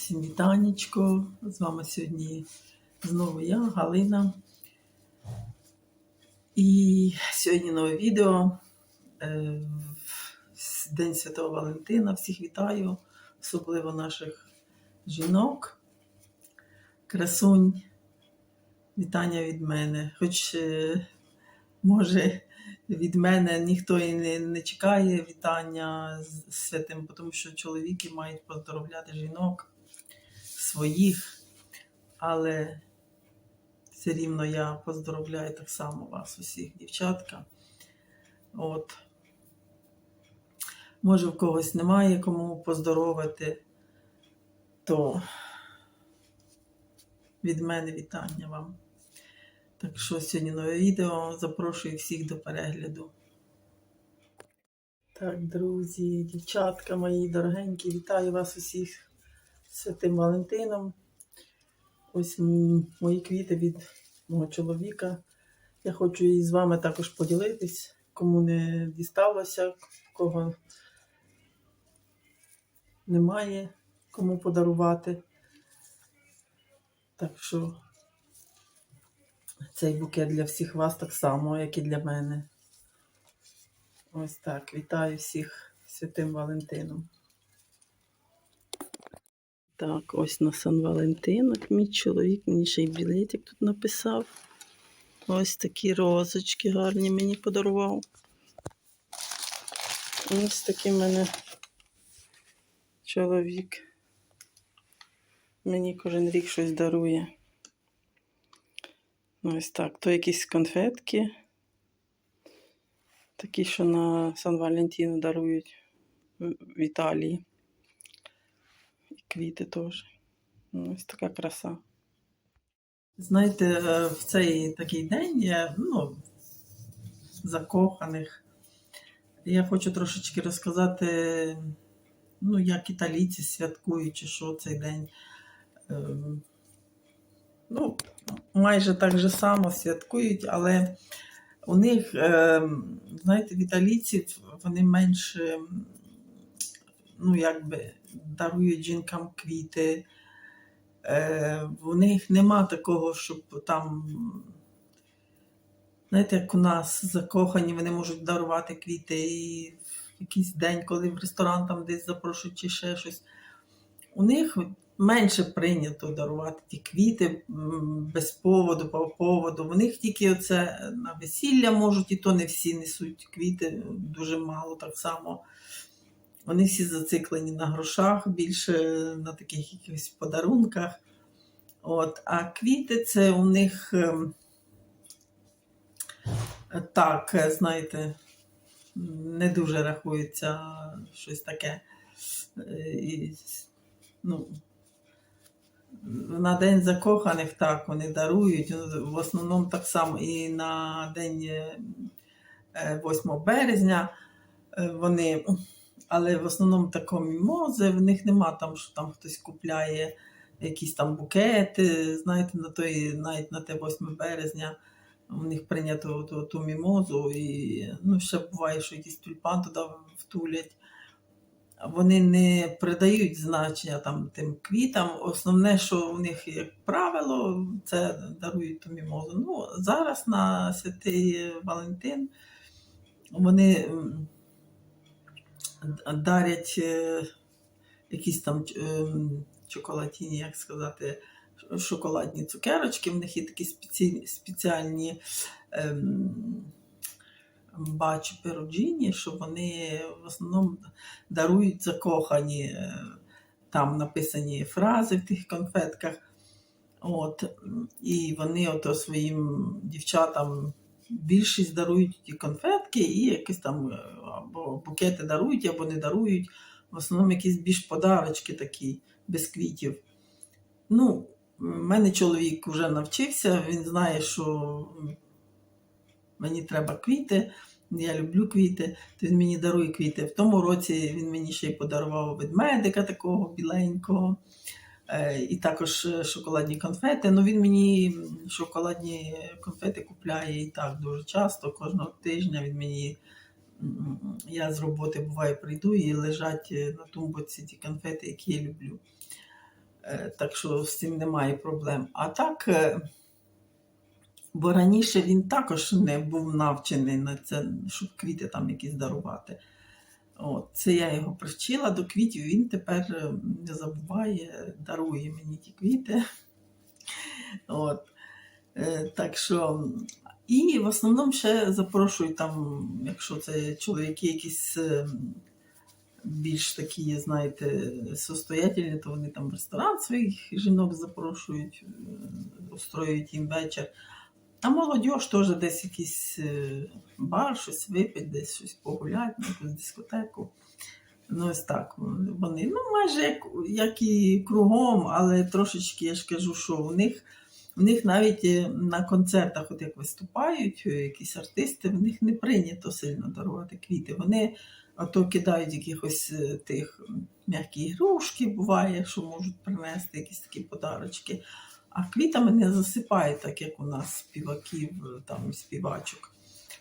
вітанечко. З вами сьогодні знову я, Галина. І сьогодні нове відео. Е, День Святого Валентина. Всіх вітаю, особливо наших жінок. Красунь. Вітання від мене. Хоч, е, може, від мене ніхто і не, не чекає вітання з святим, тому що чоловіки мають поздоровляти жінок своїх, але все рівно я поздоровляю так само вас, усіх, дівчатка. От. Може, в когось немає кому поздоровити, то від мене вітання вам. Так що сьогодні нове відео. Запрошую всіх до перегляду. Так, друзі, дівчатка мої дорогенькі, вітаю вас усіх Святим Валентином. Ось мої квіти від мого чоловіка. Я хочу із вами також поділитись, кому не дісталося, кого немає кому подарувати. Так що цей букет для всіх вас так само, як і для мене. Ось так. Вітаю всіх Святим Валентином. Так, ось на Сан Валентинок мій чоловік, мені ще й білетик тут написав. Ось такі розочки гарні мені подарував. Ось такий мене чоловік. Мені кожен рік щось дарує. Ось так. То якісь конфетки. Такі, що на Сан Валентіно дарують в Італії. І квіти теж. Ну, Ось така краса. Знаєте, в цей такий день я, ну, закоханих. Я хочу трошечки розказати, ну, як італійці святкують, чи що цей день. Ем, Ну, майже так же само святкують, але у них, ем, знаєте, в італійців вони менше, ну, якби дарують жінкам квіти. Е, У них нема такого, щоб там, знаєте, як у нас закохані, вони можуть дарувати квіти і в якийсь день, коли в ресторан там десь запрошують чи ще щось. У них менше прийнято дарувати ті квіти без поводу, по поводу. У них тільки оце на весілля можуть, і то не всі несуть квіти, дуже мало так само. Вони всі зациклені на грошах, більше на таких якихось подарунках. От. А квіти це у них ем, так, знаєте, не дуже рахується щось таке. Е, ну, на День закоханих так вони дарують. Ну, В основному так само і на день е, е, 8 березня е, вони, але в основному тако мімози, в них нема там, що там хтось купляє якісь там букети. Знаєте, на той, навіть на те 8 березня у них прийнято ту, ту мімозу, і ну, ще буває, що якийсь тюльпан туди втулять вони не придають значення там тим квітам. Основне, що у них, як правило, це дарують ту мімозу. Ну, зараз на Святий Валентин вони дарять е, якісь там е, чоколадні, як сказати, шоколадні цукерочки. В них є такі спеці- спеціальні. ем, бачу перуджині, що вони в основному дарують закохані, е, там написані фрази в тих конфетках. От, і вони ото своїм дівчатам більшість дарують ті конфетки, і якісь там е, або букети дарують, або не дарують. В основному якісь більш подарочки такі, без квітів. Ну, в мене чоловік вже навчився, він знає, що мені треба квіти, я люблю квіти, то він мені дарує квіти. В тому році він мені ще й подарував ведмедика такого біленького. Е, І також е, шоколадні конфети. Ну він мені шоколадні конфети купляє і так дуже часто. Кожного тижня він мені. Я з роботи буває прийду і лежать е, на тумбоці ті конфети, які я люблю. Так що з цим немає проблем. А так, бо раніше він також не був навчений на це, щоб квіти там якісь дарувати. От, це я його привчила до квітів, він тепер е, не забуває, дарує мені ті квіти. От. Е, Так що, і в основному ще запрошую там, якщо це чоловіки якісь е, більш такі, знаєте, состоятельні, то вони там в ресторан своїх жінок запрошують, устроюють їм вечір. А молодь теж десь якийсь е, бар, щось випить, десь щось погулять, на якусь дискотеку. Ну, ось так. Вони, ну, майже як, як і кругом, але трошечки я ж кажу, що у них, у них навіть е, на концертах, от як виступають е, якісь артисти, в них не прийнято сильно дарувати квіти. Вони ото кидають якихось тих м'які ігрушки, буває, що можуть принести якісь такі подарочки. А квітами не засипають, так як у нас співаків, е, там співачок,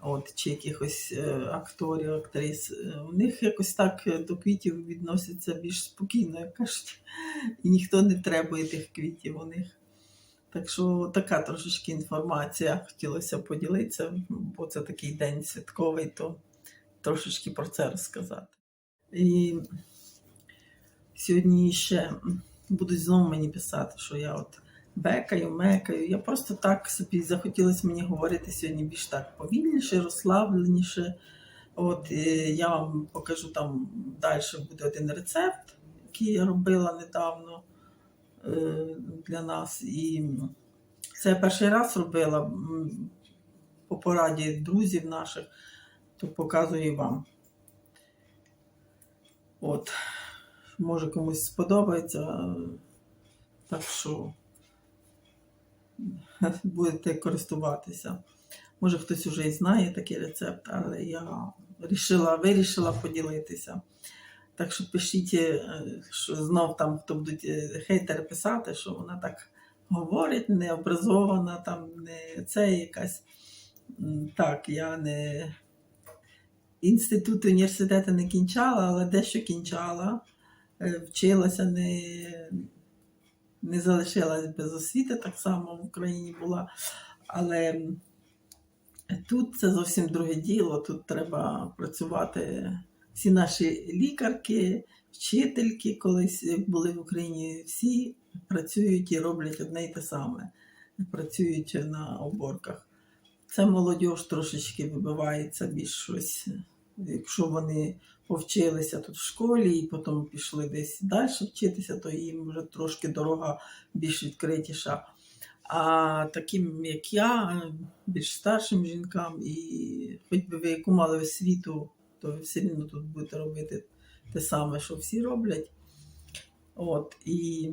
от, чи якихось е, акторів, актрис. Е, У них якось так до квітів відносяться більш спокійно, як кажуть, і ніхто не требує тих квітів у них. Так що така трошечки інформація хотілося поділитися, бо це такий день святковий, то трошечки про це розказати. І сьогодні ще будуть знову мені писати, що я от бекаю, мекаю. Я просто так собі захотілося мені говорити сьогодні більш так повільніше, розслабленіше. От я вам покажу там далі буде один рецепт, який я робила недавно е, для нас. І це я перший раз робила по пораді друзів наших, то показую вам. От, може комусь сподобається. Так що будете користуватися. Може, хтось уже і знає такий рецепт, але я вирішила, вирішила поділитися. Так що пишіть, е, що знов там хто будуть е, хейтери писати, що вона так говорить, необразована, там не це якась. Так, я не інститут університету не кінчала, але дещо кінчала. Е, Вчилася, не, не залишилась без освіти, так само в Україні була. Але тут це зовсім друге діло. Тут треба працювати. Всі наші лікарки, вчительки колись були в Україні, всі працюють і роблять одне й те саме. Працюють на оборках. Це молодь трошечки вибивається більш щось. Якщо вони повчилися тут в школі і потім пішли десь далі вчитися, то їм вже трошки дорога більш відкритіша. А таким, як я, більш старшим жінкам, і хоч би ви яку мали освіту, то ви все одно тут будете робити те саме, що всі роблять. От, і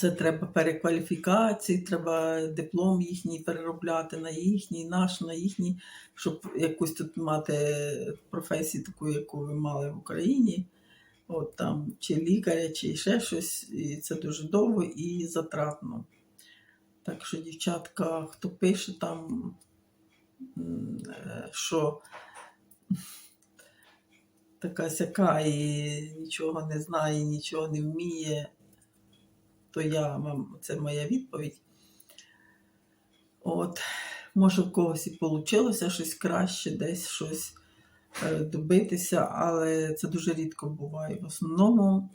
це треба перекваліфікації, треба диплом їхній переробляти на їхній, наш, на їхній, щоб якусь тут мати професію таку, яку ви мали в Україні. От там, чи лікаря, чи ще щось. І це дуже довго і затратно. Так що, дівчатка, хто пише там, е, що така сяка і нічого не знає, нічого не вміє, то я вам це моя відповідь. От, може, в когось і вийшло щось краще, десь щось е, добитися, але це дуже рідко буває. В основному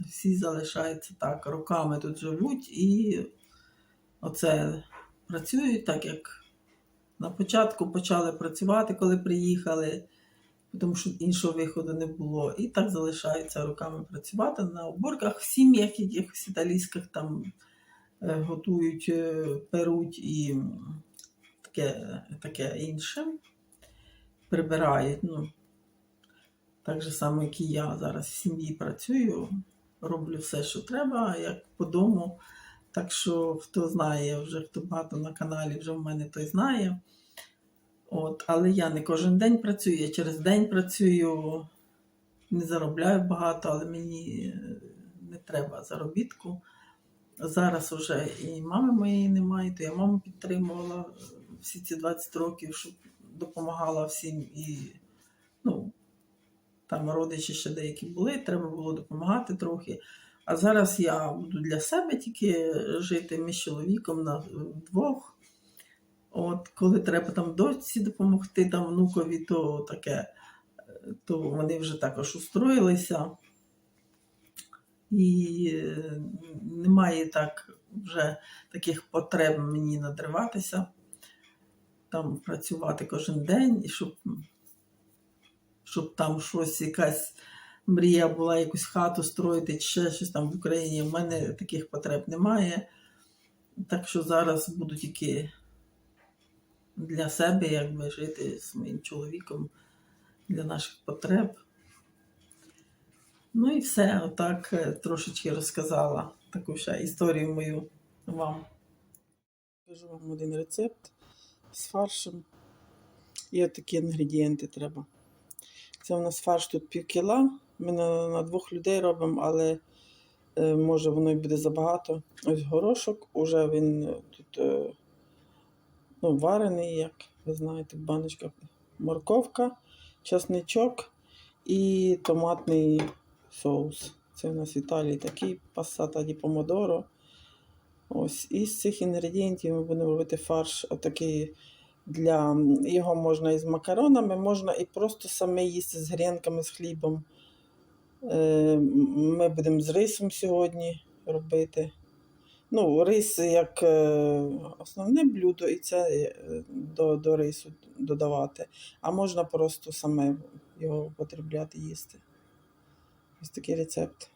всі залишаються так, роками тут живуть і оце працюють так, як на початку почали працювати, коли приїхали, тому що іншого виходу не було. І так залишаються роками працювати на уборках в сім'ях, якихось італійських там е, готують, е, перуть і таке, таке інше. Прибирають. Ну, так же само, як і я зараз в сім'ї працюю, роблю все, що треба, як по дому. Так що, хто знає, вже хто багато на каналі вже в мене той знає. От, але я не кожен день працюю, я через день працюю, не заробляю багато, але мені е, не треба заробітку. Зараз вже і мами моєї немає, то я маму підтримувала е, всі ці 20 років, щоб допомагала всім і ну, там родичі ще деякі були, треба було допомагати трохи. А зараз я буду для себе тільки жити з чоловіком на двох. От, коли треба там дочці допомогти, там внукові, то таке, то вони вже також устроїлися. І е, немає так вже таких потреб мені надриватися, там працювати кожен день, і щоб, щоб там щось, якась мрія була, якусь хату строїти, чи ще щось там в Україні. В мене таких потреб немає. Так що зараз буду тільки для себе, якби жити з моїм чоловіком для наших потреб. Ну і все, отак е, трошечки розказала таку ще історію мою вам. Покажу вам один рецепт з фаршем. І от такі інгредієнти треба. Це у нас фарш тут пів кіла. Ми на, на двох людей робимо, але е, може воно і буде забагато. Ось горошок, уже він тут е, ну, варений, як ви знаєте, в баночках. Морковка, часничок і томатний соус. Це у нас в Італії такий пасата ді помодоро. Ось із цих інгредієнтів ми будемо робити фарш отакий для його можна із макаронами, можна і просто саме їсти з грінками, з хлібом. Е, Ми будемо з рисом сьогодні робити. Ну, рис як е, основне блюдо, і це е, до, до рису додавати. А можна просто саме його употребляти, їсти. Ось такий рецепт.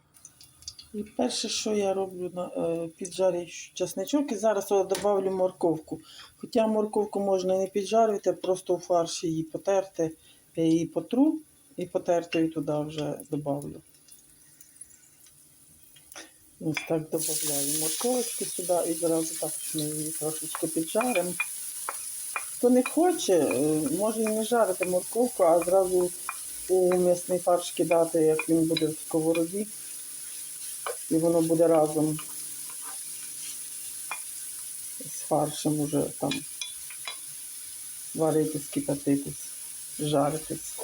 І перше, що я роблю, е, піджарюю часничок і зараз додавлю морковку. Хоча морковку можна не піджарювати, просто у фарш її потерти, я її потру і потертою туди вже додавлю. Ось так додаю морковочки сюди і зразу так ми її трошечки піджаримо. Хто не хоче, е, може і не жарити морковку, а зразу у м'ясний фарш кидати, як він буде в сковороді. І воно буде разом з фаршем уже там варитись, кипятитись, жаритись.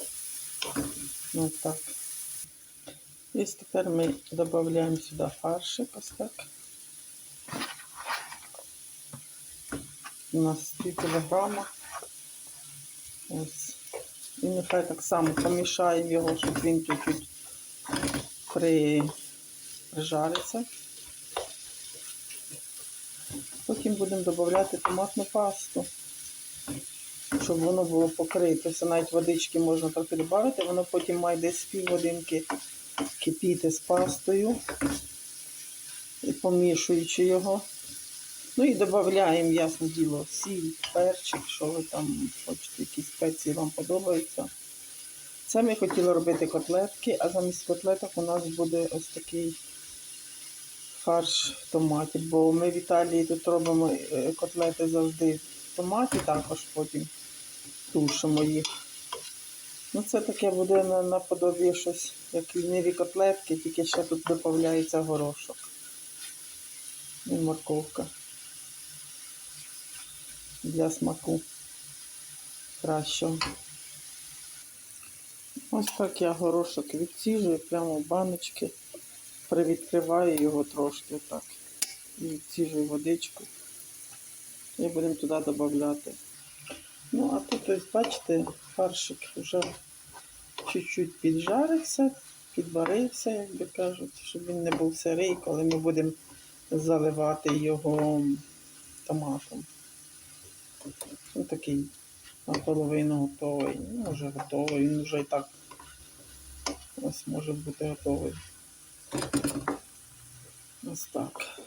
Ось так. І тепер ми додаємо сюди фаршик ось так. У нас 3 кілограма. Ось. І нехай так само помішаємо його, щоб він чуть-чуть при... прижариться. Потім будемо додати томатну пасту, щоб воно було покритося. Навіть водички можна трохи додати, воно потім має десь півгодинки кипіти з пастою і помішуючи його. Ну і додаємо, ясне діло, сіль, перчик, що ви там хочете, які спеції вам подобаються. Це ми хотіли робити котлетки, а замість котлеток у нас буде ось такий фарш в томаті, бо ми в Італії тут робимо е, котлети завжди в томаті, також потім тушимо їх. Ну, це таке буде на- наподобі щось, як ліниві котлетки, тільки ще тут додається горошок. І морковка. Для смаку кращого. Ось так я горошок відсіжую прямо в баночки, привідкриваю його трошки так. І відсіжую водичку. І будемо туди додати. Ну, а тут ось бачите, фаршик вже чуть-чуть піджарився, підварився, як би кажуть, щоб він не був сирий, коли ми будемо заливати його томатом. Він такий наполовину готовий. Ну, вже готовий, він вже і так ось може бути готовий. Ось так.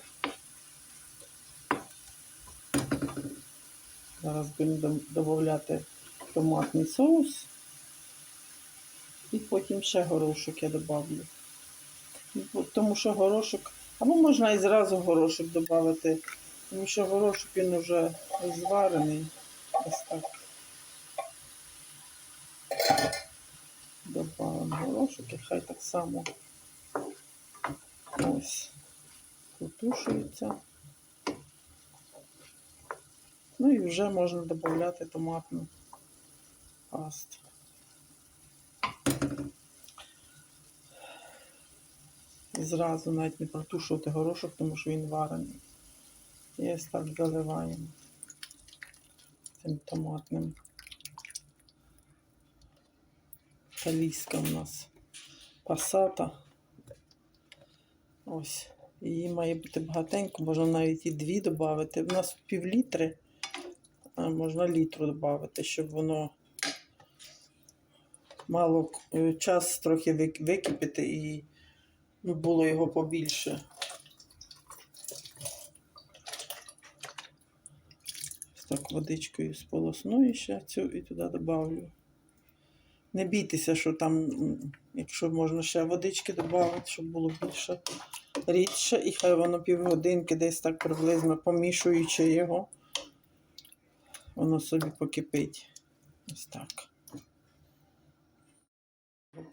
Зараз будемо додати томатний соус. І потім ще горошок я добавлю. Тому що горошок, або можна і зразу горошок додати, тому що горошок він вже зварений. Ось так. Добавимо горошок і хай так само ось протушується. Ну і вже можна додати томатну пасту. Зразу навіть не протушувати горошок, тому що він варений. І ось так заливаємо цим томатним. Таліска у нас пасата. Ось. Її має бути багатенько, можна навіть і дві додати. У нас пів літри, а можна літру додати, щоб воно мало е, час трохи вик- википіти і ну, було його побільше. Так, водичкою сполосную ще цю і туди добавлю. Не бійтеся, що там, якщо можна ще водички додати, щоб було більше рідше, і хай воно півгодинки десь так приблизно помішуючи його, воно собі покипить. Ось так.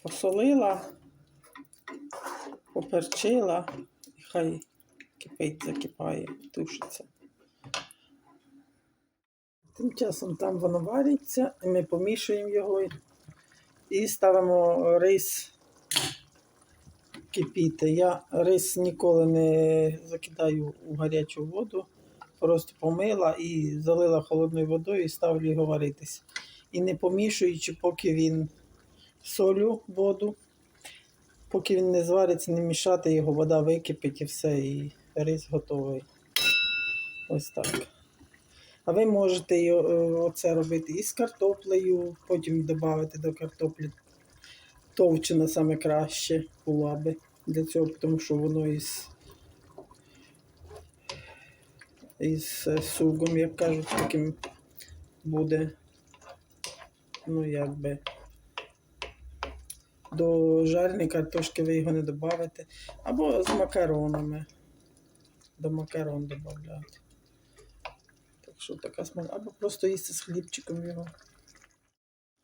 Посолила, поперчила, і хай кипить, закипає, тушиться. Тим часом там воно вариться, і ми помішуємо його і- ставимо рис кипіти. Я рис ніколи не закидаю у гарячу воду, просто помила і залила холодною водою і ставлю його варитись. І не помішуючи, поки він солю воду, поки він не звариться, не мішати його, вода википить і все, і рис готовий. Ось так. А ви можете е, оце робити і з картоплею, потім додати до картоплі товчена саме краще була би для цього, тому що воно із, із е, сугом, як кажуть, таким буде. Ну, якби. До жареної картошки ви його не додавите. Або з макаронами. До макарон додати. Так що така смак. Або просто їсти з хлібчиком його.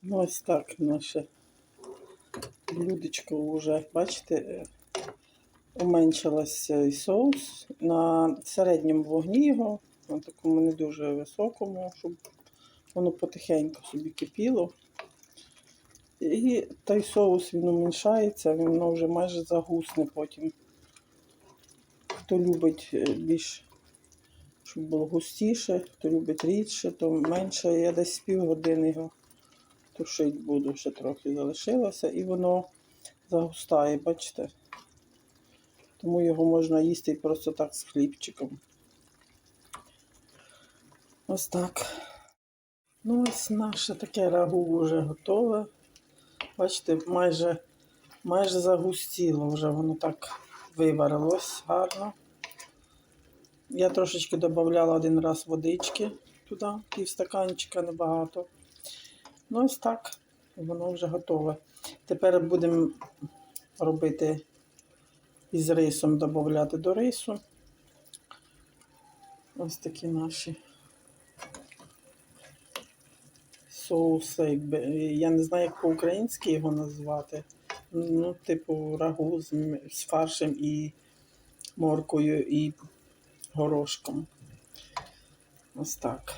Ну, ось так наше блюдечко вже, бачите, уменшилося і соус. На середньому вогні його, на такому не дуже високому, щоб воно потихеньку собі кипіло. І той соус він уменьшається, він воно вже майже загусне потім. Хто любить е, більш, щоб було густіше, хто любить рідше, то менше. Я десь півгодини його тушити буду, ще трохи залишилося, і воно загустає, бачите? Тому його можна їсти просто так з хлібчиком. Ось так. Ну, ось наше таке рагу вже готове. Бачите, майже, майже загустіло вже воно так виварилось гарно. Я трошечки додавала один раз водички туди, пів стаканчика небагато. Ну, ось так, воно вже готове. Тепер будемо робити із рисом, додати до рису. Ось такі наші соуси. Я не знаю, як по-українськи його назвати. Ну, типу, рагу з, з фаршем і моркою і горошком. Ось так.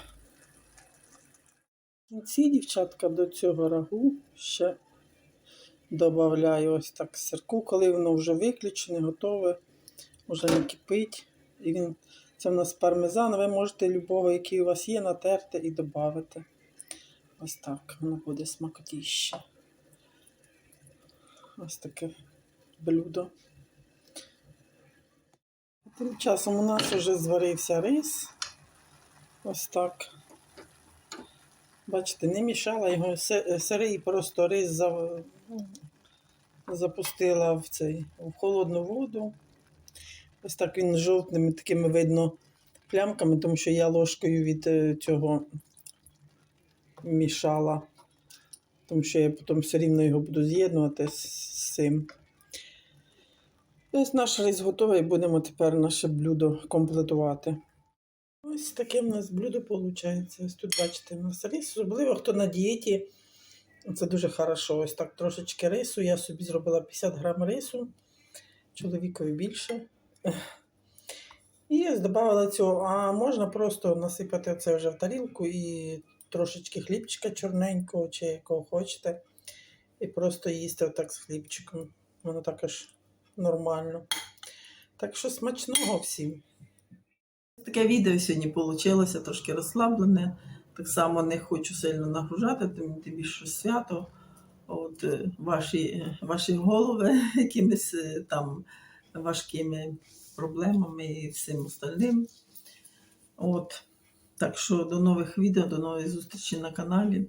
В кінці, дівчатка, до цього рагу ще додаю ось так сирку, коли воно вже виключене, готове, вже не кипить. І він, це в нас пармезан, ви можете любого, який у вас є, натерти і додати. Ось так, воно буде смакотіще. Ось таке блюдо. Тим часом у нас вже зварився рис. Ось так. Бачите, не мішала його си- сирий, просто рис за- запустила в цей в холодну воду. Ось так він жовтними такими видно плямками, тому що я ложкою від е, цього мішала. Тому що я потім все рівно його буду з'єднувати з, цим. Ось наш рис готовий, будемо тепер наше блюдо комплектувати. Ось таке в нас блюдо виходить. Ось тут бачите, у нас рис, особливо хто на дієті. Це дуже хорошо. Ось так трошечки рису. Я собі зробила 50 грам рису, чоловікові більше. І ось цього. А можна просто насипати це вже в тарілку і трошечки хлібчика чорненького чи якого хочете. І просто їсти отак з хлібчиком. Воно також нормально. Так що смачного всім. Таке відео сьогодні вийшло, трошки розслаблене. Так само не хочу сильно нагружати, тим більше свято. От е, ваші, е, ваші голови якимись е, там важкими проблемами і всім остальним. От. Так що до нових відео, до нової зустрічі на каналі.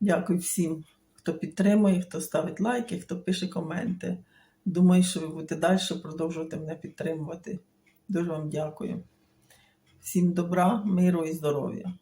Дякую всім, хто підтримує, хто ставить лайки, хто пише коменти. Думаю, що ви будете далі продовжувати мене підтримувати. Дуже вам дякую. Всім добра, миру і здоров'я.